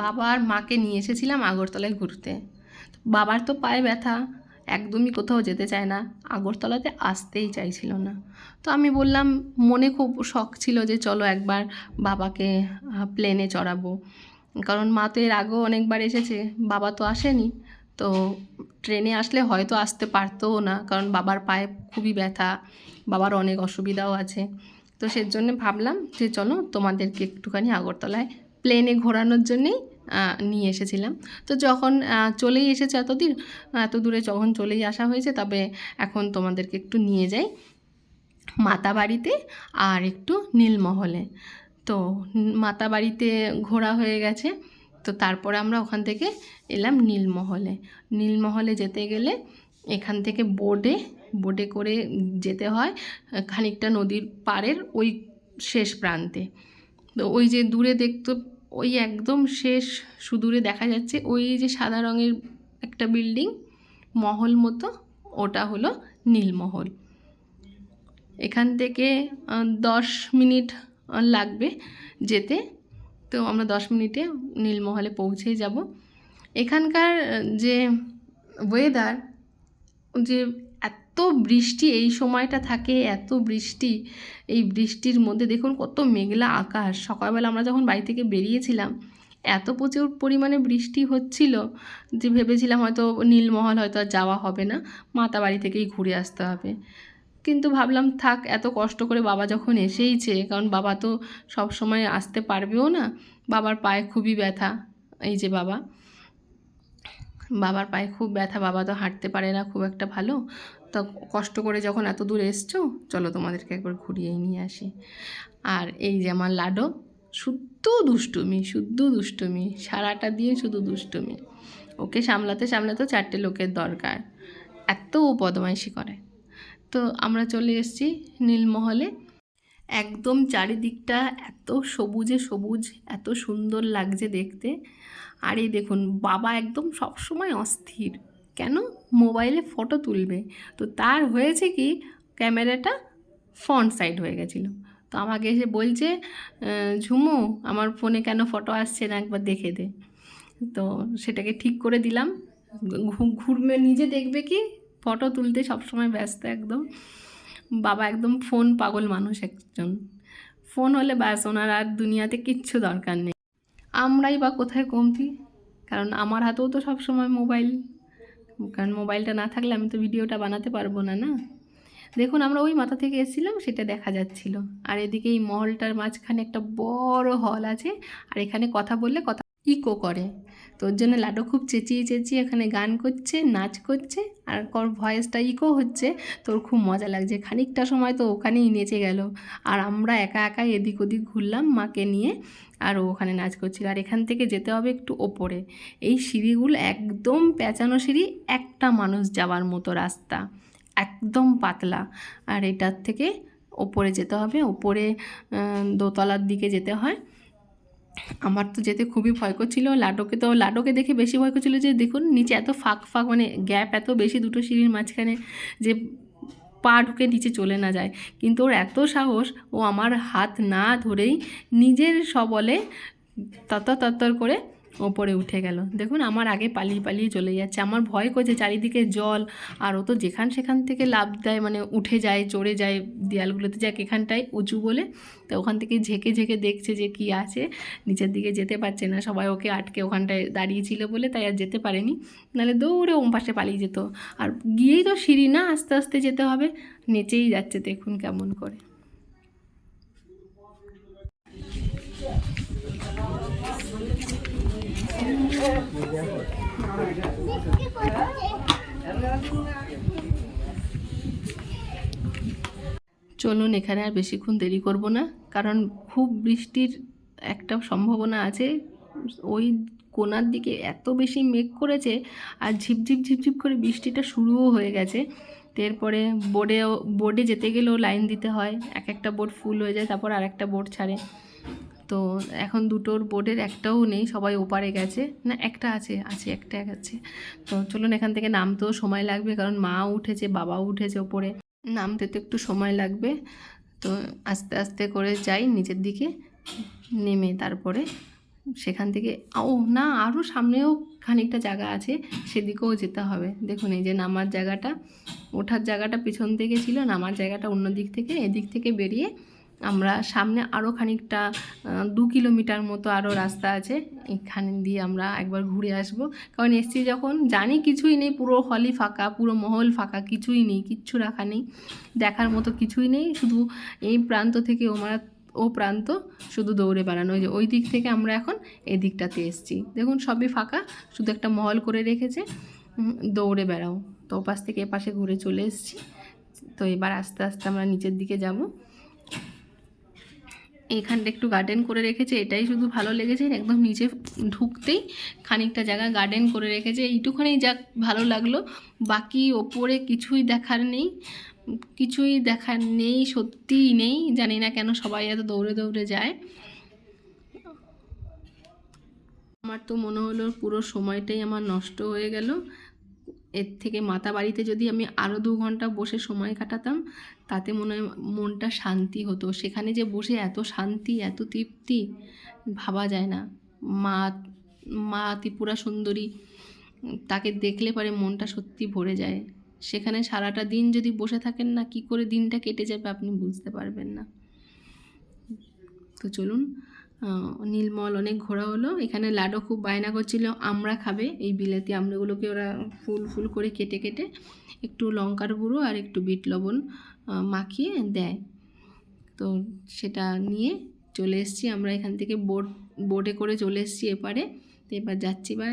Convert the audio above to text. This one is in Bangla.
বাবা আর মাকে নিয়ে এসেছিলাম আগরতলায় ঘুরতে। বাবার তো পায়ে ব্যথা, একদমই কোথাও যেতে চায় না, আগরতলাতে আসতেই চাইছিল না। তো আমি বললাম, মনে খুব শখ ছিল যে চলো একবার বাবাকে প্লেনে চড়াবো। কারণ মা তো এর আগেও অনেকবার এসেছে, বাবা তো আসেনি। তো ট্রেনে আসলে হয়তো আসতে পারতোও না, কারণ বাবার পায়ে খুবই ব্যথা, বাবার অনেক অসুবিধাও আছে। তো সের জন্য ভাবলাম যে চলো তোমাদেরকে একটুখানি আগরতলায় প্লেনে ঘোরানোর জন্যেই নিয়ে এসেছিলাম। তো যখন চলেই এসেছে এতদিন, এত দূরে যখন চলেই আসা হয়েছে, তবে এখন তোমাদেরকে একটু নিয়ে যাই। মাতাবাড়িতে আর একটু নীলমহলে। তো মাতাবাড়িতে ঘোরা হয়ে গেছে, তো তারপরে আমরা ওখান থেকে এলাম নীলমহলে। নীলমহলে যেতে গেলে এখান থেকে বোর্ডে বোটে করে যেতে হয়, খানিকটা নদীর পাড়ের ওই শেষ প্রান্তে। তো ওই যে দূরে দেখতে ওই একদম শেষ সুদূরে দেখা যাচ্ছে, ওই যে সাদা রঙের একটা বিল্ডিং, মহল মতো, ওটা হলো নীলমহল। এখান থেকে দশ মিনিট লাগবে যেতে। তো আমরা দশ মিনিটে নীলমহলে পৌঁছে যাব। এখানকার যে ওয়েদার যে বৃষ্টি এই সময়টা থাকে, এত বৃষ্টি, এই বৃষ্টির মধ্যে দেখুন কত মেঘলা আকাশ। সকালবেলা আমরা যখন বাড়ি থেকে বেরিয়েছিলাম, এত প্রচুর পরিমাণে বৃষ্টি হচ্ছিল যে ভেবেছিলাম হয়তো নীলমহল হয়তো আর যাওয়া হবে না, মাতা বাড়ি থেকেই ঘুরে আসতে হবে। কিন্তু ভাবলাম, থাক, এত কষ্ট করে বাবা যখন এসেইছে, কারণ বাবা তো সব সময় আসতে পারবেও না, বাবার পায়ে খুবই ব্যথা, এই যে বাবা। বাবার পায়ে খুব ব্যথা, বাবা তো হাঁটতে পারে না, খুব একটা ভালো। তো কষ্ট করে যখন এত দূর এসছো, চলো তোমাদেরকে একবার ঘুরিয়েই নিয়ে আসি। আর এই যে আমার লাডো শুদ্ধ দুষ্টুমি শুদ্ধ দুষ্টুমি, সারাটা দিয়ে শুধু দুষ্টুমি। ওকে সামলাতে সামলাতেও চারটে লোকের দরকার, এত বদমাইশি করে। তো আমরা চলে এসেছি নীলমহলে। একদম চারিদিকটা এত সবুজে সবুজ, এত সুন্দর লাগছে দেখতে। আর এই দেখুন, বাবা একদম সবসময় অস্থির। কেন মোবাইলে ফটো তুলবে? তো তার হয়েছে কি, ক্যামেরাটা ফ্রন্ট সাইড হয়ে গেছিল। তো আমাকে এসে বলছে ঝুমু, আমার ফোনে কেন ফটো আসছে না একবার দেখে দে। তো সেটাকে ঠিক করে দিলাম। ঘুরবে, নিজে দেখবে কি, ফটো তুলতে সবসময় ব্যস্ত একদম। বাবা একদম ফোন পাগল মানুষ একজন। ফোন হলে ব্যাস, ওনার আর দুনিয়াতে কিচ্ছু দরকার নেই। আমরাই বা কোথায় কমতি? কারণ আমার হাতেও তো সব সময় মোবাইল। কারণ মোবাইলটা না থাকলে আমি তো ভিডিওটা বানাতে পারব না না? দেখুন, আমরা ওই মাথা থেকে এসেছিলাম, সেটা দেখা যাচ্ছিল। আর এদিকে এই মহলটার মাঝখানে একটা বড় হল আছে, আর এখানে কথা বললে কথা ইকো করে। তো ওর জন্য লাডো খুব চেঁচিয়ে চেঁচিয়ে এখানে গান করছে, নাচ করছে, আর কর ভয়েসটা ইকো হচ্ছে। তোর খুব মজা লাগছে। খানিকটা সময় তো ওখানেই নেচে গেল। আর আমরা একা একা এদিক ওদিক ঘুরলাম মাকে নিয়ে, আর ও ওখানে নাচ করছিল। আর এখান থেকে যেতে হবে একটু ওপরে। এই সিঁড়িগুলো একদম পেঁচানো সিঁড়ি, একটা মানুষ যাওয়ার মতো রাস্তা। একদম পাতলা। আর এটার থেকে ওপরে যেতে হবে। ওপরে দোতলার দিকে যেতে হয়। আমার তো যেতে খুবই ভয় করছিল, লাডোকে তো, লাডোকে দেখে বেশি ভয় করছিল যে দেখুন নিচে এত ফাঁক ফাঁক মানে গ্যাপ এত বেশি দুটো সিঁড়ির মাঝখানে যে পা ঢুকে নিচে চলে না যায়। কিন্তু ওর এত সাহস, ও আমার হাত না ধরেই নিজের সবলে তত্তর তত্তর করে ওপরে উঠে গেল। দেখুন, আমার আগে পালিয়ে পালিয়ে চলে যাচ্ছে। আমার ভয় করছে চারিদিকে জল। আর ও তো যেখান সেখান থেকে লাভ দেয় মানে উঠে যায়, চড়ে যায় দেয়ালগুলোতে, যাক এখানটায় উঁচু বলে। তো ওখান থেকে ঝেঁকে ঝেঁকে দেখছে যে কি আছে। নিচের দিকে যেতে পারছে না। সবাই ওকে আটকে ওখানটায় দাঁড়িয়েছিল বলে, তাই আর যেতে পারেনি। নাহলে দৌড়ে ওম পাশে পালিয়ে যেত। আর গিয়েই তো সিঁড়ি না, আস্তে আস্তে যেতে হবে। নেচেই যাচ্ছে, দেখুন কেমন করে। চলুন এখানে আর বেশিক্ষণ দেরি করব না, কারণ খুব বৃষ্টির একটা সম্ভাবনা আছে। ওই কোনার দিকে এত বেশি মেঘ করেছে আর ঝিপঝিপ ঝিপঝিপ করে বৃষ্টিটা শুরুও হয়ে গেছে। এরপরে বোর্ডেও বোর্ডে যেতে গেলেও লাইন দিতে হয়, এক একটা বোর্ড ফুল হয়ে যায়, তারপর আর একটা বোর্ড ছাড়ে। তো এখন দুটোর বোর্ডের একটাও নেই, সবাই ওপারে গেছে। না, একটা আছে আছে, একটা আছে। তো চলুন এখান থেকে নামতেও সময় লাগবে, কারণ মা উঠেছে, বাবাও উঠেছে ওপরে। নামতে তো একটু সময় লাগবে। তো আস্তে আস্তে করে যাই নিচের দিকে, নেমে তারপরে সেখান থেকে, ও না আরও সামনেও খানিকটা জায়গা আছে, সেদিকেও যেতে হবে। দেখুন, এই যে নামার জায়গাটা, ওঠার জায়গাটা পিছন থেকে ছিল, নামার জায়গাটা অন্য দিক থেকে, এদিক থেকে বেরিয়ে আমরা সামনে আরও খানিকটা দু কিলোমিটার মতো আরও রাস্তা আছে, এখানে দিয়ে আমরা একবার ঘুরে আসব। কারণ এসছি যখন, জানি কিছুই নেই, পুরো হলই ফাঁকা, পুরো মহল ফাঁকা, কিছুই নেই, কিচ্ছু রাখা নেই, দেখার মতো কিছুই নেই, শুধু এই প্রান্ত থেকে ওমারা ও প্রান্ত শুধু দৌড়ে বেড়ানো যে ওই দিক থেকে আমরা এখন এই দিকটাতে এসছি। দেখুন সবই ফাঁকা, শুধু একটা মহল করে রেখেছে দৌড়ে বেড়াও। তো ওপাশ থেকে এপাশে ঘুরে চলে এসেছি। তো এবার আস্তে আস্তে আমরা নিচের দিকে যাব। এখানটা একটু গার্ডেন করে রেখেছে, এটাই শুধু ভালো লেগেছে, একদম নিচে ঢুকতেই খানিকটা জায়গা গার্ডেন করে রেখেছে। এইটুখানি যাক ভালো লাগল, বাকি ওপরে কিছুই দেখার নেই, কিছুই দেখার নেই, সত্যিই নেই, জানি না কেন সবাই এত দৌড়ে দৌড়ে যায়। আমার তো মনে হলো পুরো সময়টাই আমার নষ্ট হয়ে গেল এর থেকে মাতা বাড়িতে যদি আমি আরও দু ঘণ্টা বসে সময় কাটাতাম, তাতে মনে মনটা শান্তি হতো। সেখানে যে বসে এত শান্তি, এত তৃপ্তি, ভাবা যায় না। মা মা ত্রিপুরা সুন্দরী, তাকে দেখলে পরে মনটা সত্যি ভরে যায়। সেখানে সারাটা দিন যদি বসে থাকেন না, কি করে দিনটা কেটে যাবে আপনি বুঝতে পারবেন না। তো চলুন নীলমল অনেক ঘোরা হলো। এখানে লাডো খুব বায়না করছিল। আমরা খাবে এই বিলাতি আমড়াগুলোকে ওরা ফুল ফুল করে কেটে কেটে একটু লঙ্কার গুঁড়ো আর একটু বিট লবণ মাখিয়ে দেয়। তো সেটা নিয়ে চলে এসছি। আমরা এখান থেকে বোট, বোটে করে চলে এসছি এপারে। তো এবার যাচ্ছি, বাই।